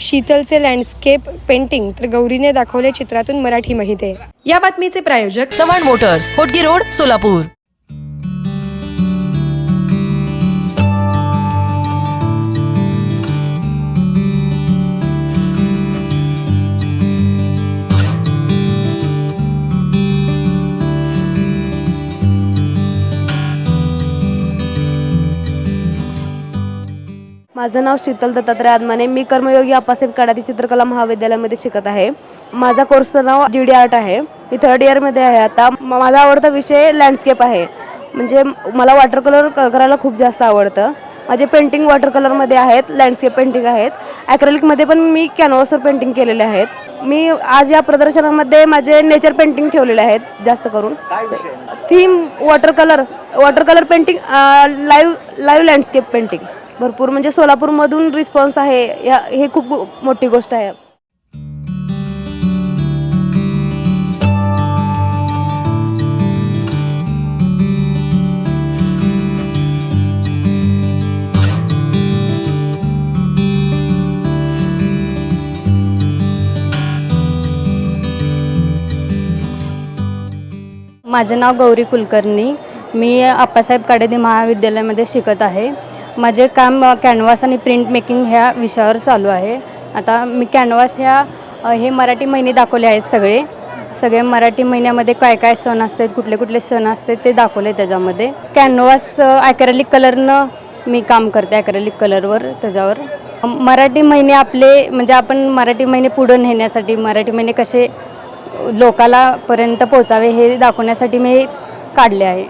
शीतलचे landscape painting तर गौरीने दाखवले चित्रातून मराठी माहिती. या बातमीचे प्रायोजक चव्हाण मोटर्स होटगी रोड सोलापूर. माझं नाव शीतल दत्तात्रय आदमाने. मी कर्मयोगी आप्पासाहेब कडाती चित्रकला महाविद्यालयामध्ये शिकत आहे. माझा कोर्सचं नाव डी डी आर्ट आहे. मी थर्ड इयरमध्ये आहे. आता म- माझा आवडता विषय लँडस्केप आहे. म्हणजे मला वॉटर कलर करायला खूप जास्त आवडतं. माझे पेंटिंग वॉटर कलरमध्ये आहेत लँडस्केप पेंटिंग आहेत. ॲक्रेलिकमध्ये पण मी कॅनव्हासवर पेंटिंग केलेले आहेत. मी आज या प्रदर्शनामध्ये माझे नेचर पेंटिंग ठेवलेले आहेत जास्त करून. Theme water colour water colour painting live live landscape painting भरपूर म्हणजे सोलापूरमधून रिस्पॉन्स आहे. या हे खूप मोठी गोष्ट आहे. माझं नाव गौरी कुलकर्णी. मी आप्पासाहेब काडेदी महाविद्यालयामध्ये शिकत आहे. माझे काम कॅनव्हास आणि प्रिंट मेकिंग ह्या विषयावर चालू आहे. आता मी कॅनव्हास ह्या हे मराठी महिने दाखवले आहेत सगळे. सगळे मराठी महिन्यामध्ये काय काय सण असतात कुठले कुठले सण असतात ते दाखवले त्याच्यामध्ये. कॅनव्हास ॲक्रेलिक कलरनं मी काम करते ॲक्रेलिक कलरवर त्याच्यावर. मराठी महिने आपले म्हणजे आपण मराठी महिने पुढं नेण्यासाठी मराठी महिने कसे लोकाला पर्यंत पोचावे हे दाखवण्यासाठी मी काढले आहे.